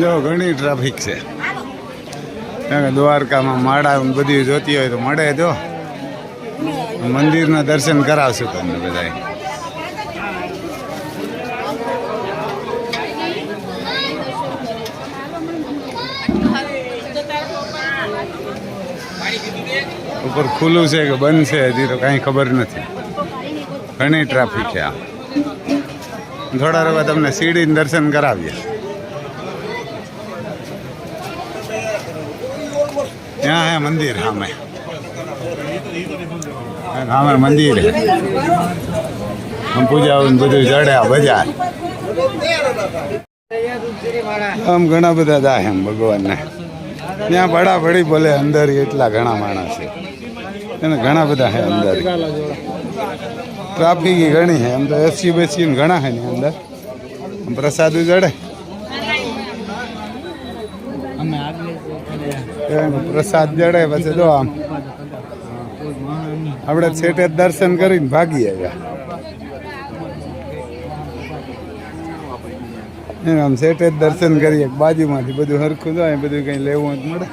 જો ઘણી ટ્રાફિક છે. દ્વારકામાં માળા બધી જોતી હોય તો મળે જો. મંદિરના દર્શન કરાવશું તમને બધા ઉપર ખુલ્લું છે કે બંધ છે હજી તો કાંઈ ખબર નથી. ઘણી ટ્રાફિક છે આ. થોડા રવા તમને સીડીને દર્શન કરાવીએ. ત્યાં હે મંદિર સામે સામે મંદિર હે આમ પૂજા ને બધું જડ્યા બજાર આમ ઘણા બધા જાય એમ ભગવાનને. ત્યાં બડા બડી બોલે, અંદર એટલા ઘણા માણસ છે. એને ઘણા બધા છે અંદર. ટ્રાફિક ઘણી છે, એમ તો એસી બેસી ને ઘણા છે ને અંદર. આમ પ્રસાદ જડે પ્રસાદ જડે પછી જો આમ. આપણે છેટે દર્શન કરીને ભાગી આવ્યા. આમ છેટે જ દર્શન કરીએ બાજુમાંથી બધું હરખું જાય બધું કંઈ લેવું જ મળે.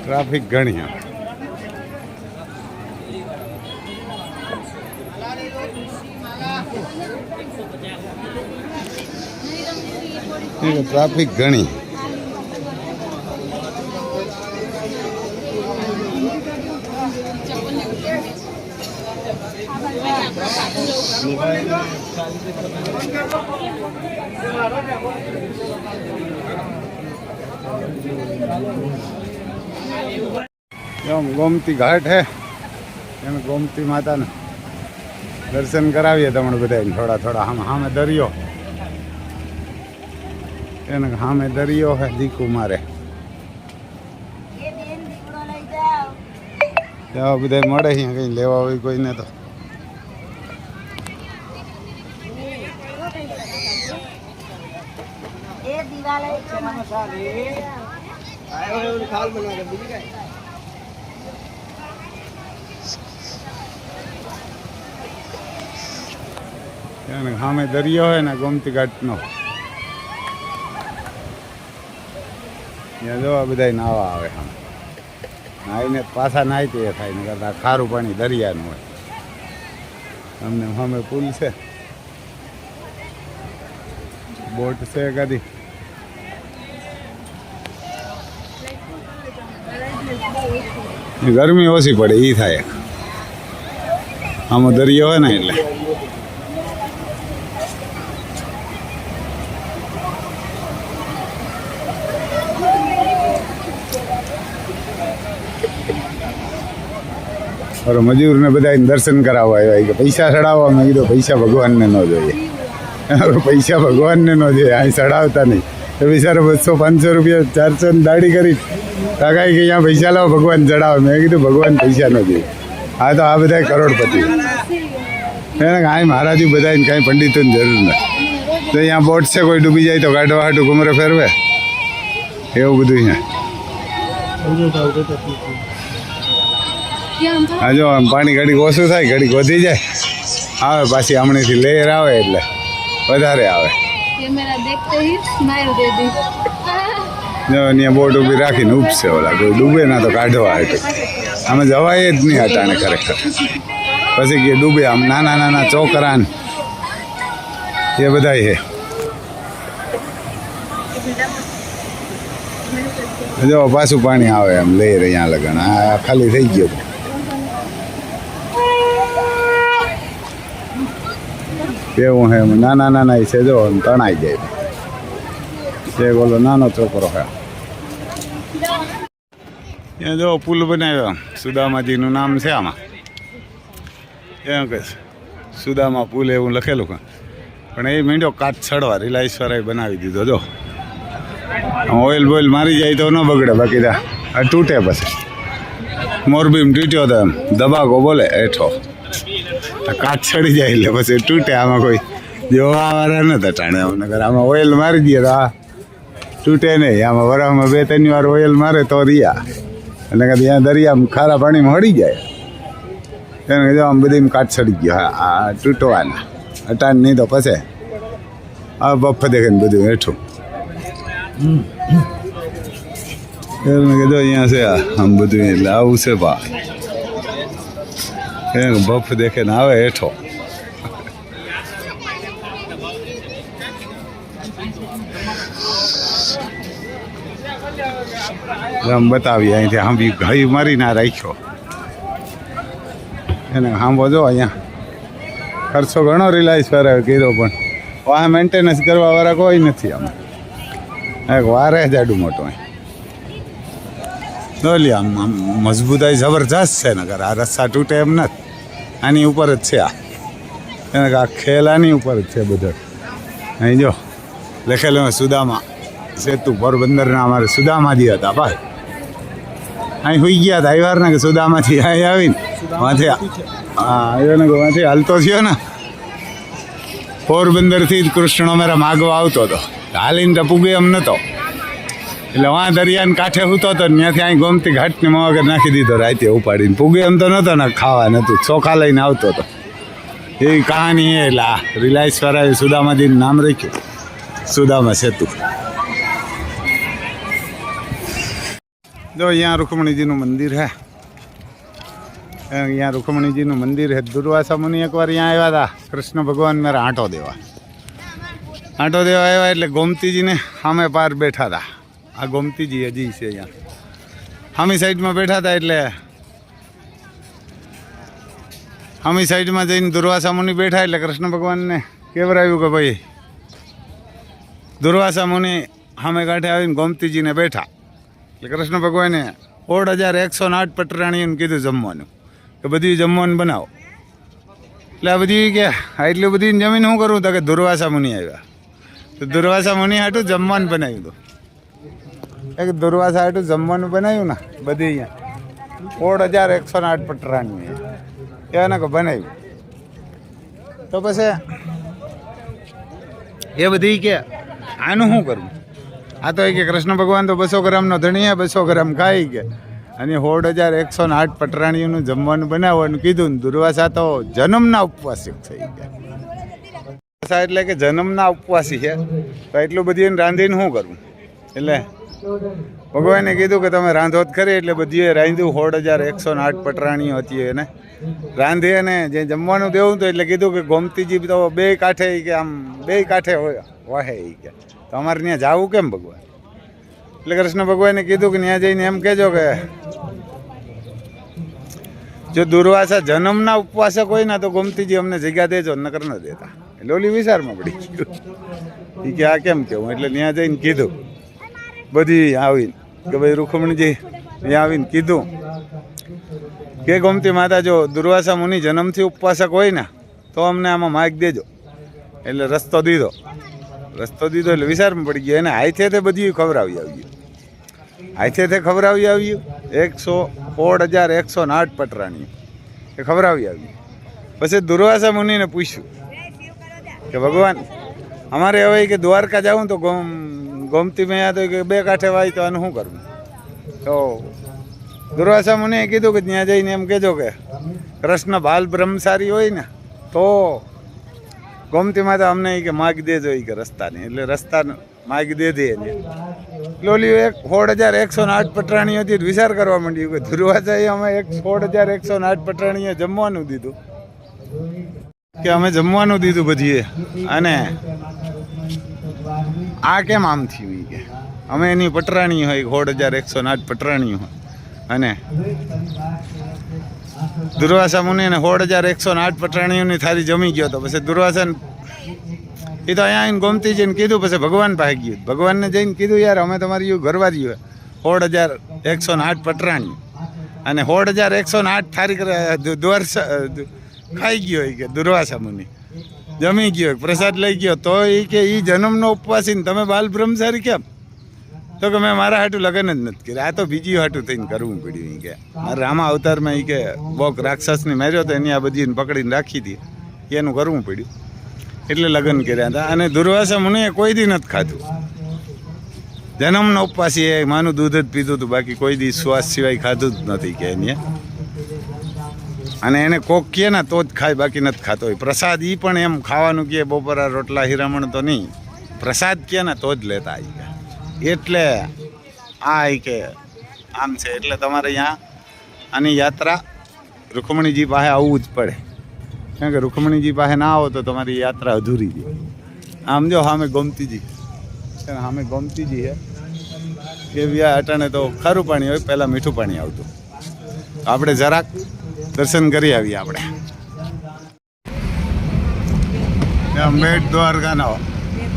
ટ્રાફિક ઘણી ટ્રાફિક ઘણી. ગોમતી ઘાટ હે. એમ ગોમતી માતાને દર્શન કરાવીએ તમને બધાને થોડા થોડા. આમ સામે દરિયો. એને સામે દરિયો હે દીકુ મારે ત્યાં બધા મળે અહીંયા કંઈ લેવા હોય કોઈને તો. સામે દરિયો હોય ને ગોમતી ઘાટનો. ત્યાં જોવા બધા નાવા આવે આમ. નાહીને પાછા નાહી તે થાય ને કરતા ખારું પાણી દરિયાનું હોય. અમને સામે પુલ છે. બોટ છે કદી ગરમી ઓછી પડે એ થાય. આમાં દરિયો હોય ને એટલે. અરે મજૂરને બધા દર્શન કરાવવા આવ્યા. કે પૈસા ચડાવવા મેં કીધું પૈસા ભગવાનને ન જોઈએ. પૈસા ભગવાનને ન જોઈએ. અહીં ચડાવતા નહીં. તો બિચારા બસો, પાંચસો રૂપિયા, ચારસો ની દાડી કરી કાકા કે અહીંયા પૈસા લાવો, ભગવાન ચડાવો. મેં કીધું, ભગવાન પૈસા ન જોઈએ આ તો આ બધા કરોડપતિ. એને કાંઈ મહારાજી બધાને કાંઈ પંડિતોની જરૂર નથી. તો અહીંયા બોટ છે, કોઈ ડૂબી જાય તો કાઢવા હાટું ઘુમરે ફેરવે. એવું બધું અહીંયા. હા જો આમ પાણી ઘડીક ઓછું થાય ઘડીક વધી જાય. આવે પાછી હમણાંથી લેયર આવે એટલે વધારે આવે. જો અહીંયા બોટ ઊભી રાખીને ઉપસે ઓલા કોઈ ડૂબે ના તો કાઢવા એટલે અમે જવાય જ નહીં હતા ખરેખર. પછી કે ડૂબે આમ નાના નાના ચોકરાન. એ બધા છે જો પાછું પાણી આવે એમ લઈ રહ્યા લગન. આ ખાલી થઈ ગયું. કેવું હે? નાના નાના છે જો તણાઈ જાય. છે બોલો, નાનો છોકરો હે. એ જો, પુલ બનાવ્યો. સુદામાજીનું નામ છે આમાં. એમ કે સુદામા પુલ એવું લખેલું કે પણ એ મીંડો કાચ છડવા રિલાયન્સવાળાએ બનાવી દીધો, જો. ઓઇલ બોઇલ મારી જાય તો ન બગડે, બાકી આ તૂટે પછી. મોરબીમ તૂટ્યો તો એમ. દબાકો બોલે આ કાચ છડી જાય એટલે પછી તૂટે આમાં કોઈ. જોવા વાળા નતા ટાણે અમને આમાં ઓઇલ મારી દઈએ તો આ તૂટે નહીં. આમાં વરામાં બે ત્રણ વાર ઓઇલ મારે તો રિયા એટલે કે ત્યાં દરિયામાં ખારા પાણીમાં હળી જાય. એને કીધું આમ બધી કાટ ચડી ગયો. હા આ તૂટવાના. અટાણ નહીં તો પછી આ બફ દેખાને બધું હેઠું. એને કીધું અહીંયા છે આમ બધું એટલે આવું છે એને બફ દેખે ને આવે હેઠો. આમ બતાવી અહીંથી હાંભી ઘઈ મારી ના રાખ્યો. એને હાંભો જો અહીંયા. ખર્ચો ઘણો રિલાઇઝ કરે કર્યો પણ વાહ મેન્ટેનન્સ કરવા વાળા કોઈ નથી આમ. એક વારે જાડું મોટું અહીં. ડોલી આમ મજબૂતાઈ જબરજસ્ત છે નગર આ રસ્તા તૂટે એમ નથી. આની ઉપર જ છે આ. એને કે આ ખેલ ઉપર જ છે બધો. અહીં જો લખેલું સુદામા. સેતુ પોરબંદરના અમારે સુદામાજી હતા ભાઈ. અહીં હોઈ ગયા હતા આવ્યા ને કે સુદામાથી અહીં આવીને? માથે હા આવ્યો ને કે હાલતો થયો ને? પોરબંદરથી જ કૃષ્ણ અમારા માગવા આવતો હતો. હાલીને તો પૂગે એમ નતો. એટલે વાં દરિયાને કાંઠે હૂતો હતો ત્યાંથી અહીં ગોમતી ઘાટને વગર નાખી દીધો, રાતે ઉપાડીને. પૂગે એમ તો નહોતો ને ખાવા નહોતું. ચોખા લઈને આવતો હતો એવી કહાની એ એટલે આ રિલાયન્સ વાળાએ સુદામાજીનું નામ રાખ્યું. સુદામા સેતુ. જો, અહીંયા રૂકમણીજીનું મંદિર હે. અહીંયા રૂકમણીજીનું મંદિર હે. દુર્વાસા મુનિ એકવાર અહીંયા આવ્યા હતા. કૃષ્ણ ભગવાન મારા આંટો દેવા. આંટો દેવા આવ્યા એટલે ગોમતીજીને સામે પાર બેઠા હતા. આ ગોમતીજી હજી છે અહીંયા. સામી સાઈડમાં બેઠા હતા એટલે સામી સાઈડમાં જઈને દુર્વાસા મુનિ બેઠા એટલે કૃષ્ણ ભગવાનને કેવરાયું કે ભાઈ, દુર્વાસા મુનિ સામે કાંઠે આવીને ગોમતીજીને બેઠા. એટલે કૃષ્ણ ભગવાને સોળ હજાર એકસો ને આઠ પટરાણીઓને કીધું જમવાનું, કે બધું જમવાનું બનાવો. એટલે આ બધી કે એટલી બધી જમીન શું કરું તો કે દુર્વાસા મુનિ આવ્યા. તો દુર્વાસા મુનિ હાટું જમવાનું બનાવ્યું હતું. એક દુર્વાસા એટલું જમવાનું બનાવ્યું ને, બધી અહીંયા. સોળ હજાર એકસો ને આઠ પટરાની એને કે બનાવ્યું. તો પછી એ બધી કે, આનું શું કરવું? આ તો એ કે કૃષ્ણ ભગવાન તો બસો ગ્રામનો ધણીએ બસો ગ્રામ ખાઈ કે અને સોળ હજાર એકસો ને આઠ પટરાણીઓનું જમવાનું બનાવવાનું કીધું ને દુર્વાસા તો જન્મના ઉપવાસિક થઈ ગયા. એટલે કે જન્મના ઉપવાસી છે. તો એટલું બધી એને રાંધીને શું કરવું? એટલે ભગવાને કીધું કે તમે રાંધોત કરી, એટલે બધીએ રાંધ્યું. સોળ હજાર એકસો ને આઠ પટરાણીઓ હતી એને. રાંધી અને જે જમવાનું દેવું તો એટલે કીધું કે ગોમતીજી તો બે કાંઠે કે આમ બે કાંઠે વહે કે. તો અમારે ત્યાં જાવું કેમ ભગવાન? એટલે કૃષ્ણ ભગવાને કીધું કે ત્યાં જઈને એમ કહેજો કે જો દુર્વાસા જન્મના ઉપવાસે હોય ને, તો ગોમતીજી અમને જગ્યા દેજો, નકર ન દેતા. એટલે ઓલી વિચારમાં પડી ગયું. કે આ કેમ કેવું? એટલે ત્યાં જઈને કીધું. બધી આવીને કે ભાઈ રૂખમણીજી ત્યાં આવીને કીધું કે ગોમતી માતા, જો દુર્વાસા મુનિ જન્મથી ઉપવાસક હોય ને, તો અમને આમાં માગ દેજો. એટલે રસ્તો દીધો. રસ્તો દીધો એટલે વિચારમાં પડી ગયો. એને હાથે તે બધી ખવડાવી આવ્યું. હાથે તે ખવડાવી આવ્યું. એકસો સોળ હજાર એકસો ને આઠ પટરાણી એ ખવડાવી આવ્યું પછી દુર્વાસા મુનિને પૂછ્યું કે ભગવાન, અમારે હવે કે દ્વારકા જાઉં તો ગોમ ગોમતી મેં તો કે બે કાંઠે વાય તો આનું શું કરવું? તો દુર્વાસા મને કીધું કે ત્યાં જઈને એમ કહેજો કે કૃષ્ણ બાલ બ્રહ્મચારી હોય ને, તો ગોમતી માતા અમને કે માગ દેજો એ કે રસ્તાને, એટલે રસ્તા માગ દે દે એને. લોલી એક સોળ હજાર એકસો ને આઠ પટરાણીઓ વિચાર કરવા માંડ્યું કે દુર્વાસાએ અમે એક સોળ હજાર એકસો ને આઠ પટરાણીએ જમવાનું દીધું. કે અમે જમવાનું દીધું બધીએ અને આ કેમ આમ થયું કે? અમે એની પટરાણી હોય હોડ હજાર એકસો ને આઠ પટરાણી હોય. અને દુર્વાસા મુનિને હોડ હજાર એકસો ને આઠ પટરાણીઓની થાળી જમી ગયો તો પછી દુર્વાસા એ તો અહીંયા આવીને ગોમતીજીને કીધું, પછી ભગવાન પાસે ગયું. ભગવાનને જઈને કીધું, યાર, અમે તમારી એવું ઘરવારી હોય. સોળ હજાર એકસો ને આઠ પટરાણી. અને હોડ હજાર એકસો ને આઠ થારી દ્વારસ ખાઈ ગયો કે દુર્વાસા મુનિ. જમી ગયો, પ્રસાદ લઈ ગયો. તો એ કે એ જન્મનો ઉપવાસી ને તમે બાલ બ્રહ્મચારી કેમ? તો કે મેં મારા હાટું લગ્ન જ નથી કર્યા. આ તો બીજી હાટું થઈને કરવું પડ્યું કે. મારા રામા અવતારમાં એ કે બોક રાક્ષસની માર્યો તો એની આ બધી પકડીને રાખી હતી એનું કરવું પડ્યું. એટલે લગ્ન કર્યા હતા. અને દુર્વાસા મુનિએ કોઈ દી નથી ખાધું. જન્મનો ઉપવાસી એ, માનું દૂધ જ પીધું હતું. બાકી કોઈ દી શ્વાસ સિવાય ખાધું જ નથી કે એને. અને એને કોક કહે ને, તો જ ખાય, બાકી નથી ખાતો હોય. પ્રસાદ એ પણ એમ ખાવાનું કહે, બપોરા રોટલા હિરામણ તો નહીં. પ્રસાદ કહે ને, તો જ લેતા આવી ગયા. એટલે આ કે આમ છે. એટલે તમારે અહીંયા આની યાત્રા રૂકમણીજી પાસે આવવું જ પડે. કારણ કે રૂકમણીજી પાસે ના આવો તો તમારી યાત્રા અધૂરી જાય આમ જો સામે ગોમતીજી. સામે ગોમતીજી છે કે વ્યા અટાણે તો ખારું પાણી હોય, પહેલાં મીઠું પાણી આવતું. આપણે જરાક દર્શન કરી આવીએ આપણે. બેટ દ્વારકાનો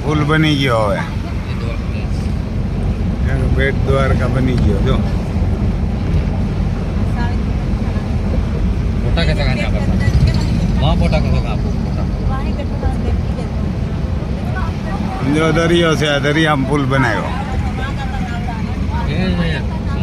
પુલ બની ગયો હવે. બેટ દ્વારકા બની ગયો જો. દરિયો છે આ દરિયામાં પુલ બનાવ્યો.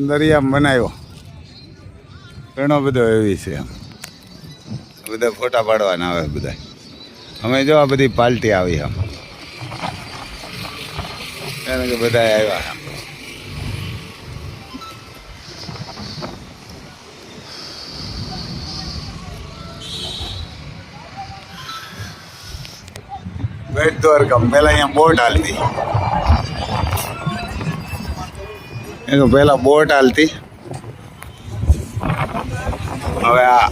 આમ દરિયામાં બનાવ્યો. ઘણો બધો એવી છે બધા ફોટા પાડવાના આવે બધા. અમે જો આ બધી પાર્ટી આવી આમ. કારણ કે બધા આવ્યા. બેટ દ્વારકા, પહેલાં અહીંયા બોટ હાલતી. એ તો પેલા બોટ હાલતી. હવે આ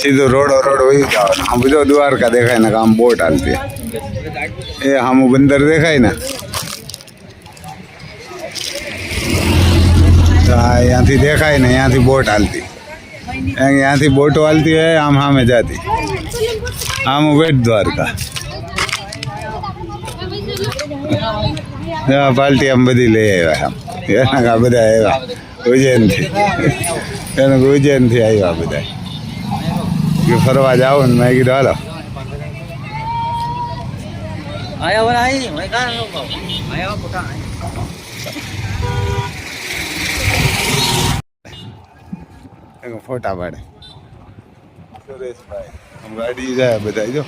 સીધું રોડો રોડ વહી જવાનો. આમ બધો દ્વારકા દેખાય ને કે આમ બોટ હાલતી. એ આમ બંદર દેખાય ને. તો આ અહીંયાથી દેખાય ને અહીંયાથી બોટ હાલતી. અહીંયાથી બોટો હાલતી હોય, આમ સામે જાતી. આમ બેટ દ્વારકા. હા પાલટી આમ બધી લઈ આવ્યા એના આ બધા આવ્યા. ઉજ્જૈનથી. એનું ઉજ્જૈનથી આવ્યા બધા. કે ફરવા જાઓ ને મેં કીધું હાલો. ફોટા પાડે. સુરેશભાઈ. ગાડી જાય બધા જો.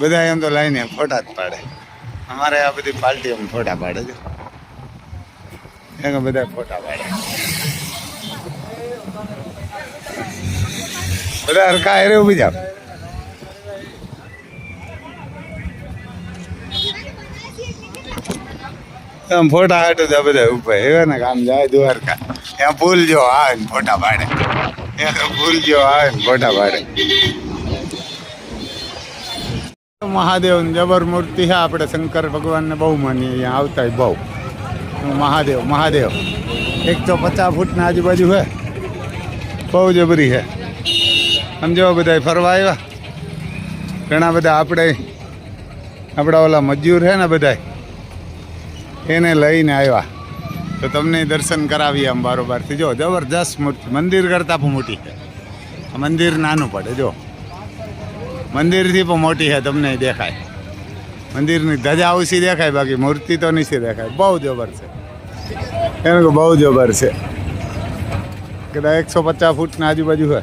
બધા એમ તો લાઈને ફોટા જ પાડે. અમારે આ બધી પાર્ટી એમ ફોટા પાડે છે. એને બધા ફોટા પાડે. બધા હરકા હેરે ઊભી જાવ આમ ફોટા હાટું જ બધા ઉપર એવા ને કામ જાય દ્વારકા. ત્યાં ભૂલ જો આવે ફોટા પાડે. ત્યાં ભૂલ જો આવે ફોટા પાડે. મહાદેવની જબર મૂર્તિ છે. આપણે શંકર ભગવાનને બહુ માનીએ અહીંયા આવતા બહુ. મહાદેવ મહાદેવ. એકસો પચાસ ફૂટના આજુબાજુ છે બહુ જબરી છે સમજો બધા ફરવા આવ્યા ઘણા બધા આપણે, આપણા ઓલા મજૂર છે ને બધા એને લઈને આવ્યા તો તમને દર્શન કરાવીએ આમ બારોબારથી. જો, જબરજસ્ત મૂર્તિ. મંદિર કરતાં પણ મોટી છે. મંદિર નાનું પડે, જો. મંદિરથી પણ મોટી છે, તમને દેખાય. મંદિરની ધજા ઓછી દેખાય, બાકી મૂર્તિ તો નીચે દેખાય. બહુ જબર છે. એનું બહુ જબર છે. કદાચ એકસો પચાસ ફૂટના આજુબાજુ હોય.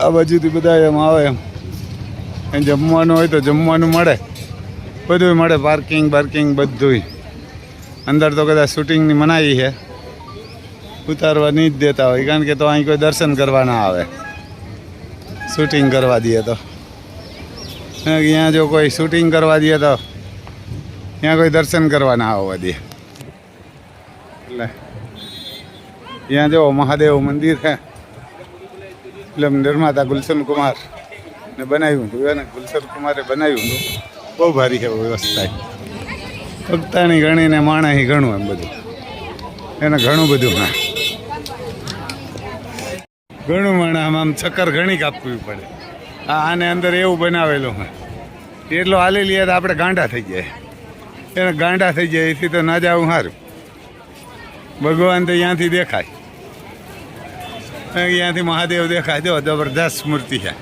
આ બાજુથી બધા એમ આવે એમ. એ જમવાનું હોય તો જમવાનું મળે. બધું મળે પાર્કિંગ પાર્કિંગ બધું અંદર તો કદાચ શૂટિંગની મનાઈ છે. ઉતારવા નહીં જ દેતા હોય, કારણ કે તો અહીં કોઈ દર્શન કરવા ના આવે. શૂટિંગ કરવા દઈએ તો. ત્યાં જો કોઈ શૂટિંગ કરવા દઈએ તો ત્યાં કોઈ દર્શન કરવા ના આવવા દે એટલે ત્યાં જો મહાદેવ મંદિર છે. એટલે નિર્માતા ગુલશન કુમાર ને બનાવ્યું હતું. એને ગુલશન કુમારે બનાવ્યું હતું. બહુ ભારી છે વ્યવસ્થા. ભક્તાની ગણીને માણસી ઘણું એમ બધું. એને ઘણું બધું હા ઘણું માણસ આમ આમ ચક્કર ઘણી કાપવી પડે. આ આને અંદર એવું બનાવેલું હોય. એટલો હાલી લઈએ તો આપણે ગાંડા થઈ જાય. એને ગાંડા થઈ જાય એથી તો ના જવું સારું ભગવાન તો અહીંયાથી દેખાય. અહીંયાથી મહાદેવ દેખાય. જો જબરદસ્ત મૂર્તિ છે.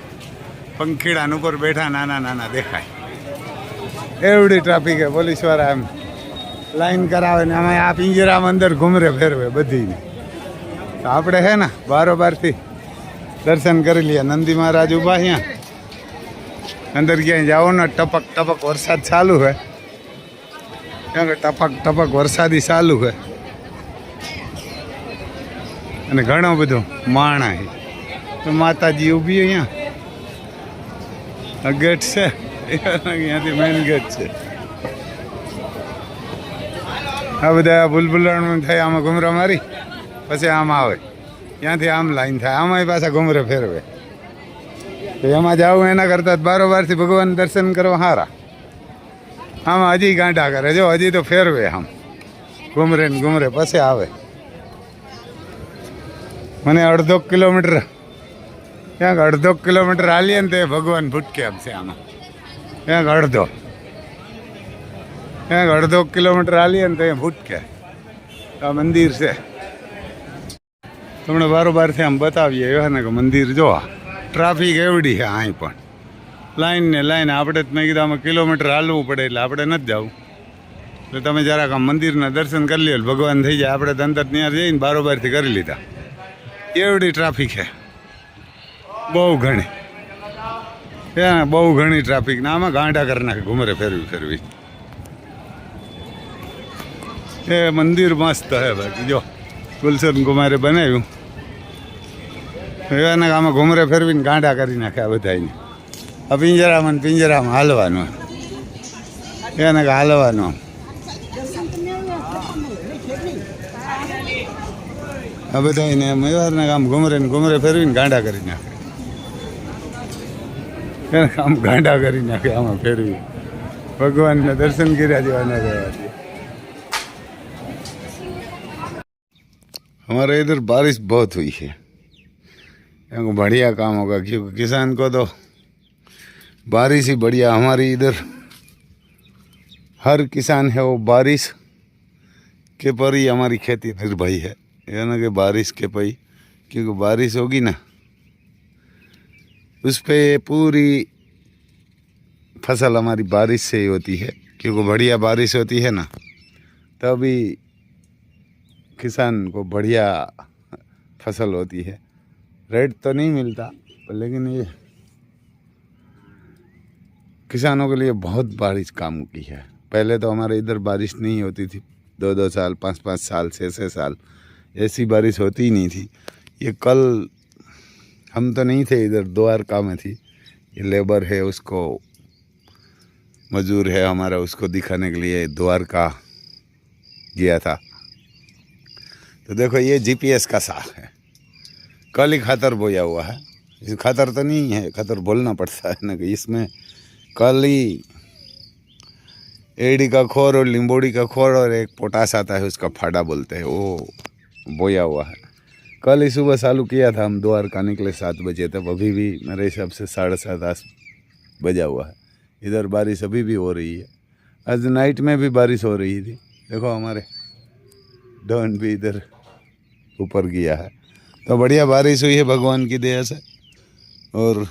પંખીડાન ઉપર બેઠા નાના નાના દેખાય. એવડી ટ્રાફિક હે પોલીસવાળા એમ લાઈન કરાવે ને અમે આ પિંજરામાં અંદર ઘુમરે ફેરવે બધીને આપણે હે ને, બારોબારથી દર્શન કરી લઈએ. નંદી મહારાજ ઊભા અહીંયા. અંદર ક્યાંય જાઓ ને, ટપક ટપક વરસાદ ચાલુ હે ટપક ટપક વરસાદી ચાલુ હે અને ઘણો બધો માણા તો માતાજી ઊભી અહીંયા. ગેટ છે. અહીંયાથી મેઇન ગેટ છે. આ બધા બુલબુલાણું થાય, આમાં ઘુમરા મારી, પછી આમ આવે. ત્યાંથી આમ લાઈન થાય. આમાં પાછા ઘુમરે ફેરવે. તો એમાં જાવ એના કરતાં બારોબારથી ભગવાન દર્શન કરવા સારા આમાં હજી ગાંડા કરે. જો, હજી તો ફેરવે આમ. ઘુમરે ને ઘુમરે પછી આવે. મને અડધો કિલોમીટર, ક્યાંક અડધો કિલોમીટર હાલીએ ને તે ભગવાન ભૂટકે આપશે આમાં. ક્યાંક અડધો. ક્યાંક અડધો કિલોમીટર હાલીએ ને તો ભૂટકે. આ મંદિર છે. તમને બારોબારથી આમ બતાવીએ એવા ને કે મંદિર જોવા. ટ્રાફિક એવડી છે અહીં પણ. લાઈન ને લાઈન આપણે જ મેં કીધું આમાં કિલોમીટર હાલવું પડે એટલે આપણે નથી જવું. એટલે તમે જરાક આમ મંદિરના દર્શન કરી લ્યો ભગવાન થઈ જાય. આપણે અંદર ત્યાં જઈને બારોબારથી કરી લીધા. એવડી ટ્રાફિક છે. બહુ ઘણી. ત્યાં બહુ ઘણી ટ્રાફિક ને આમાં ગાંડા કરી નાખે, ઘુમરે ફેરવી ફેરવી. એ મંદિર મસ્ત હે બાકી, જો. ગુલશન કુમારે બનાવ્યું. એવાના આમાં ઘુમરે ફેરવીને ગાંડા કરી નાખે આ બધાને આ પિંજરામાં ને પિંજરામાં હાલવાનું એને કે હાલવાનું આ બધાને એમ એવાના આમ ઘુમરે ને ઘુમરે ફેરવીને ગાંડા કરી નાખે એને આમ ગાંડા કરી નાખે આમાં ફેરવી ભગવાનને દર્શન કર્યા જેવાના રહેવાથી हमारे इधर बारिश बहुत हुई है यहाँ बढ़िया काम होगा। क्योंकि किसान को तो बारिश ही बढ़िया। हमारी इधर हर किसान है, वो बारिश के पर ही हमारी खेती निर्भय है। यानी कि बारिश के पर ही, क्योंकि बारिश होगी ना, उस पर पूरी फ़सल हमारी बारिश से ही होती है। क्योंकि बढ़िया बारिश होती है ना, तभी किसान को बढ़िया फ़सल होती है। रेट तो नहीं मिलता लेकिन ये किसानों के लिए बहुत बारिश काम की है। पहले तो हमारे इधर बारिश नहीं होती थी, दो दो साल, पाँच पाँच साल, छः छः साल, ऐसी बारिश होती ही नहीं थी। ये कल हम तो नहीं थे इधर द्वारका में थी। ये लेबर है, उसको, मजदूर है हमारा, उसको दिखाने के लिए द्वारका गया था। तो देखो, ये जीपीएस का साख है। कल ही खातर बोया हुआ है। इस खातर तो नहीं है, खातर बोलना पड़ता है ना कि इसमें कल ही एड़ी का खोर और लिंबोड़ी का खोर और एक पोटास आता है, उसका फाड़ा बोलते हैं। वो बोया हुआ है। कल ही सुबह चालू किया था, हम द्वारका निकले सात बजे तब अभी भी मेरे हिसाब से साढ़े सात, आठ बजा हुआ है। इधर बारिश अभी भी हो रही है। आज नाइट में भी बारिश हो रही थी। देखो हमारे, डॉन भी इधर ऊपर गया है। तो बढ़िया बारिश हुई है भगवान की दया से और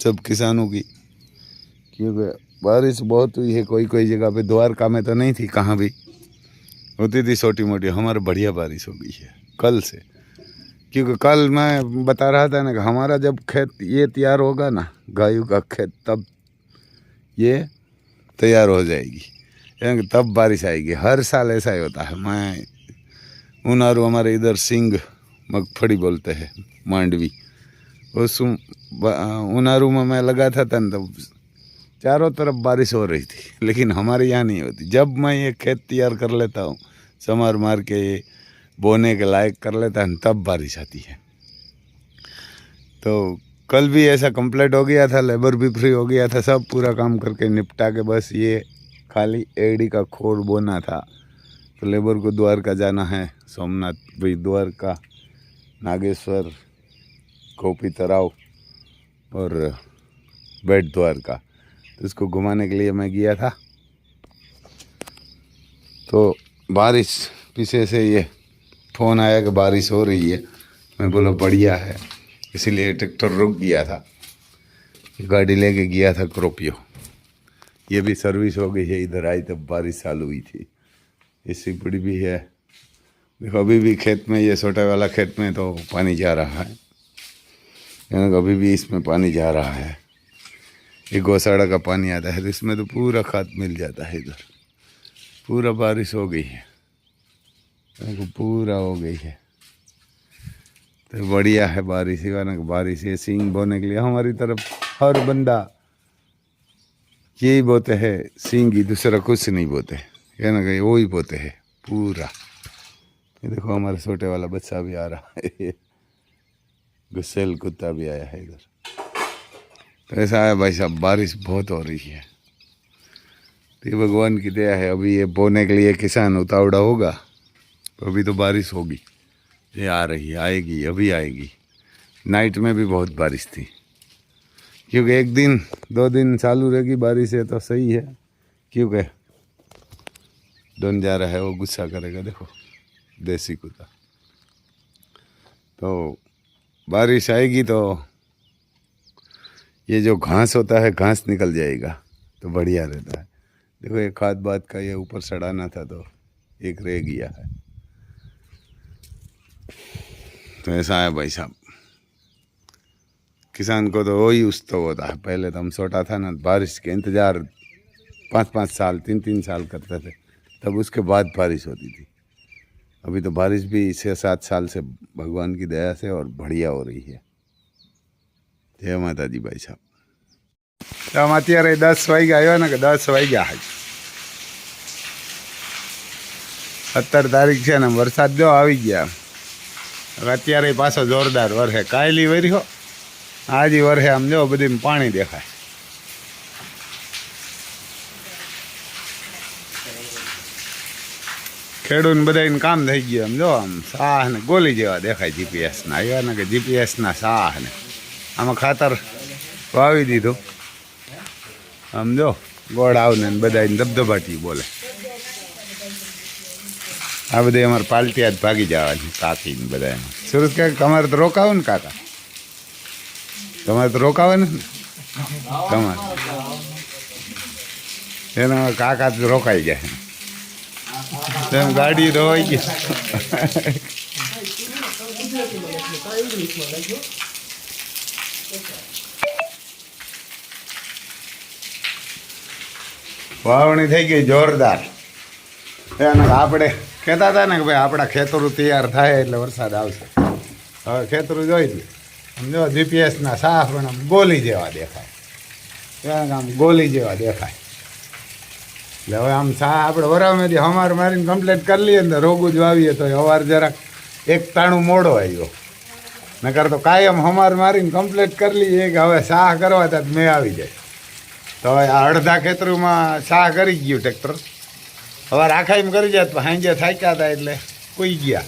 सब किसानों की क्योंकि बारिश बहुत हुई है कोई कोई जगह पे द्वारका में तो नहीं थी कहाँ भी होती थी छोटी मोटी हमारे बढ़िया बारिश हो गई है कल से क्योंकि कल मैं बता रहा था ना कि हमारा जब खेत ये तैयार होगा ना गायों का खेत तब ये तैयार हो जाएगी यानी कि तब बारिश आएगी हर साल ऐसा ही होता है मैं उनारू हमारे इधर सिंग मगफड़ी बोलते हैं, मांडवी। उस उनारू में मैं लगा था तन, तब चारों तरफ़ बारिश हो रही थी, लेकिन हमारे यहाँ नहीं होती। जब मैं ये खेत तैयार कर लेता हूँ समार मार के ये बोने के लायक कर लेता है, तब बारिश आती है। तो कल भी ऐसा कंप्लीट हो गया था, लेबर भी फ्री हो गया था, सब पूरा काम करके निपटा के बस ये खाली एडी का खोर बोना था। तो लेबर को द्वारका जाना है, सोमनाथ भाई द्वारका। नागेश्वर, गोपी तराव और बेट द्वारका तो इसको घुमाने के लिए मैं गया था। तो बारिश, पीछे से ये फ़ोन आया कि बारिश हो रही है। मैं बोला, बढ़िया है। इसीलिए ट्रैक्टर रुक गया था। गाड़ी लेके गया था क्रोपियो। ये भी सर्विस हो गई है, इधर आई तब बारिश चालू हुई थी। इससे बड़ी भी है। देखो, अभी भी खेत में, ये छोटे वाला खेत में तो पानी जा रहा है। अभी भी इसमें पानी जा रहा है। ये गौशाला का पानी आता है तो इसमें तो पूरा खाद मिल जाता है इधर। पूरा बारिश हो गई है। पूरा हो गई है। तो बढ़िया है बारिश वाला बारिश ये सींग बोने के लिए हमारी तरफ़ हर बंदा यही बोते हैं, सींग ही दूसरा कुछ नहीं बोते। है ना कहीं वो ही बोते हैं, पूरा। ये देखो, हमारे छोटे वाला बच्चा भी आ रहा है। गुस्सेल कुत्ता भी आया है इधर। तो ऐसा है भाई साहब, बारिश बहुत हो रही है। तो ये भगवान की दया है, अभी ये बोने के लिए किसान उतावड़ा होगा तो अभी तो बारिश होगी। ये आ रही है, आएगी, अभी आएगी। नाइट में भी बहुत बारिश थी। क्योंकि एक दिन, दो दिन चालू रहेगी बारिश है तो सही है। क्योंकि डन जा रहा है, वो गुस्सा करेगा, देखो। देसी कुत्ता। तो बारिश आएगी तो ये जो घास होता है, घास निकल जाएगा तो बढ़िया रहता है। देखो, ये खाद बात का ये ऊपर सड़ाना था तो एक रह गया है। तो ऐसा है भाई साहब। किसान को तो वही उत्सव होता है। पहले तो हम छोटा था ना, बारिश के इंतज़ार पाँच पाँच साल तीन तीन साल करते थे। तब उसके बाद बारिश होती थी। अभी तो बारिश भी छः सात साल से भगवान की दया से और बढ़िया हो रही है જય માતાજી ભાઈ સાહેબ તો આમ અત્યારે દસ વાગ્યા આવ્યા ને કે દસ વાગ્યા હાજ સત્તર તારીખ છે ને વરસાદ જો આવી ગયા હવે અત્યારે પાછો જોરદાર વરસે કાયલી વર્યો આજી વરસે આમ જો બધી પાણી દેખાય ખેડૂત બધાને કામ થઈ ગયું આમ જો આમ સાહ ને ગોલી જેવા દેખાય જીપીએસના આવ્યા ને કે જીપીએસના સાહ ને. આમાં ખાતર વાવી દીધું. આમ જો, ગોળ આવને બધાને ધબધબાટી બોલે. આ બધી અમારે પાલટીયા જ ભાગી જવાની કાકી ને બધા સુરત કે તમારે તો રોકાવો ને કાકા? તમારે તો રોકાવે ને? તમારે. એના કાકા તો રોકાઈ જાય એમ ગાડી ધોવાઈ ગઈ. વાવણી થઈ ગઈ જોરદાર. એને આપણે કહેતા હતા ને કે ભાઈ આપણા ખેતરું તૈયાર થાય એટલે વરસાદ આવશે. હવે ખેતરું જોઈ લે. સમજો જીપીએસના સાફ પણ આમ ગોલી જેવા દેખાય. આમ ગોલી જેવા દેખાય. એટલે હવે આમ સા આપણે વરામેથી હમાર મારીને કમ્પ્લેટ કરી લઈએ ને રોગું જ વાવીએ તો અવાર જરાક એક તાણું મોડો આવ્યો નકર તો કાયમ હમાર મારીને કમ્પ્લેટ કરી લઈએ કે હવે સાહ કરવા તા મેં આવી જાય. તો હવે આ અડધા ખેતરોમાં સાહ કરી ગયું ટ્રેક્ટર હવે એમ કરી જાય સાંજે થાક્યા હતા એટલે કૂઈ ગયા.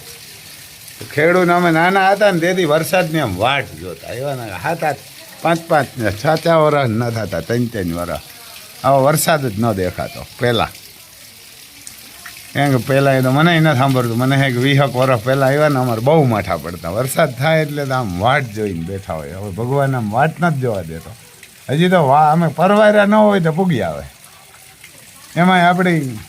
ખેડૂત અમે નાના હતા ને તેથી વરસાદની આમ વાટ જોતા. એવા હતા પાંચ પાંચ ને છાચા વરસ ન થતા, ત્રણ ત્રણ વરસ. આવો, વરસાદ જ ન દેખાતો, પહેલાં. કેમ કે પહેલાં એ તો મને ન સાંભળતું. મને એક વીહક વર્ષ પહેલાં આવ્યા ને અમારે બહુ માઠા પડતા. વરસાદ થાય એટલે તો આમ વાટ જોઈને બેઠા હોય. હવે ભગવાન આમ વાટ નથી જોવા દેતો. હજી તો વા અમે પરવાર્યા ન હોય તો પૂગી આવે. એમાંય આપણી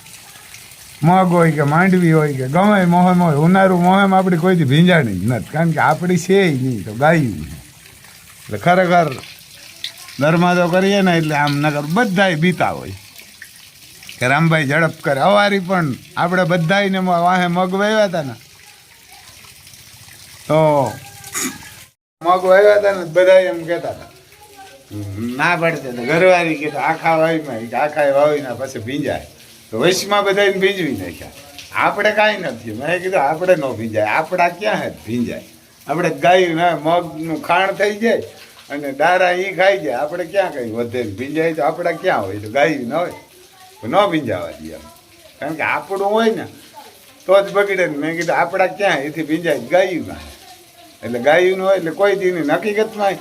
મગ હોય કે માંડવી હોય કે ગમે મોહમ હોય ઉનારું મોહેમ આપણી કોઈથી ભીંજાણી જ નથી. કારણ કે આપણી છે નહીં, તો ગાયું એટલે ખરેખર દરમાદો કરીએ ને એટલે આમ નગર બધાય બીતા હોય. કે રામભાઈ ઝડપ કરે. અવારી પણ આપણે બધાને વાહે મગ વાવ્યા હતા ને. તો મગ વાવ્યા હતા ને બધા એમ કહેતા હતા ના પડતે ને ઘરવાળી કે આખા વાવીમાં આખા વાવીને પછી ભીંજાય. તો વૈશ્વમાં બધાને ભીંજવી નાખ્યા. આપણે કાંઈ નથી મેં કીધું આપણે ન ભીંજાય. આપણા ક્યાં હે ભીંજાય? આપણે ગાયું મગનું ખાણ થઈ જાય. અને દારા એ ખાઈ જાય. આપણે ક્યાં કંઈ વધે? ભીંજાય તો આપણા ક્યાં હોય? તો ગાયું ન હોય. ન ભીંજાવા દઈએ કારણ કે આપણું હોય ને, તો જ બગડે ને. મેં કીધું આપણા ક્યાં? એથી ભીંજાય ગાયું એટલે ગાયું હોય એટલે કોઈ દીની હકીકતમાં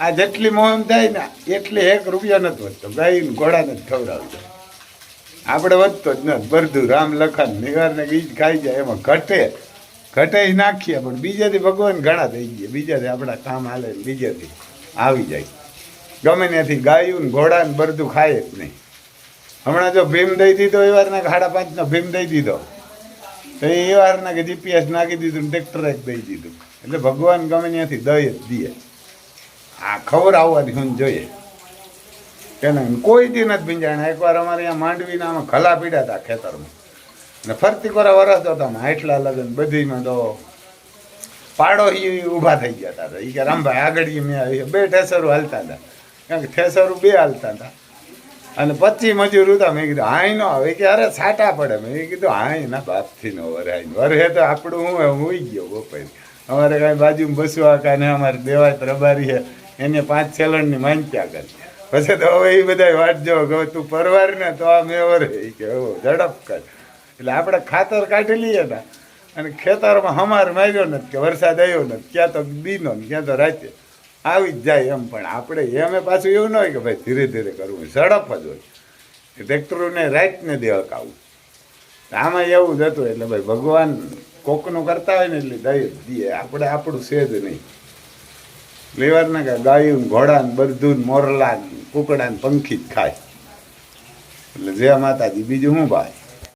આ જેટલી મોહમ થાય ને, એટલી એક રૂપિયા નથી વધતો. ગાયું ઘોડાને જ ખવડાવતો. આપણે વધતો જ નથી. બરધું રામ લખન નિવાર ને ગીત ખાઈ જાય. એમાં ઘટે. ઘટે નાખીએ, પણ બીજેથી ભગવાન ઘણા થઈ ગયા. બીજાથી આપણા કામ હાલે બીજેથી. આવી જાય. ગમે ત્યાંથી ગાયું ને ઘોડા ને બધું ખાય જ નહીં. હમણાં જો ભીમ દઈ દીધો, એ વારના સાડા પાંચનો ભીમ દઈ દીધો. તો એ વારના કે જીપીએસ નાખી દીધું ને ટ્રેક્ટર જ દઈ દીધું. એટલે ભગવાન ગમે ત્યાંથી દઈ જ દે. આ ખબર આવવાની હું જોઈએ. તેને કોઈ દી નથી ભીંજાણા. એકવાર અમારે અહીંયા માંડવીના આમાં ખલા પીડ્યા હતા ખેતરમાં. ને ફરતી કોરા વરસ હતા ને આટલા લગન બધીમાં તો પાડો એ ઊભા થઈ ગયા હતા એ કે રામભાઈ આગળ મેં આવી. બે ઠેસરો હાલતા હતા કારણ કે ઠેસરો બે હાલતા હતા અને પચી મજૂર હતા, મેં કીધું હાઈ નો આવે. કે, અરે, છાટા પડે. મેં કીધું હાઈ ના, બાપથી નો વરાય. વરે તો આપણું હું ઉઈ ગયો બપોર. અમારે કાંઈ બાજુમાં બસવા કાંઈ અમારે દેવાય પ્રભારી છે એને પાંચ છેલણની માનત્યા કરી. પછી તો હવે એ બધા વાટ જો હવે તું પરવાર ને તો આ મેં વરે કે ઝડપ કર. એટલે આપણે ખાતર કાઢી લઈએ ને અને ખેતરમાં હમાર માર્યો નથી કે વરસાદ આવ્યો નથી, ક્યાં તો દીનો ને ક્યાં તો રાતે. આવી જ જાય એમ પણ આપણે એમે પાછું એવું ન હોય કે ભાઈ ધીરે ધીરે કરવું ઝડપ જ હોય. ટ્રેક્ટરોને રાઈટને દે હકાવું. આમાં એવું જ હતું એટલે ભાઈ ભગવાન કોકનું કરતા હોય ને એટલે દઈ દઈએ આપણે આપણું છે જ નહીં. લેવાના કે ગાયું ઘોડાને બધું મોરલા ને કુકડા ને પંખી જ ખાય. એટલે જય માતાજી. બીજું શું ભાઈ?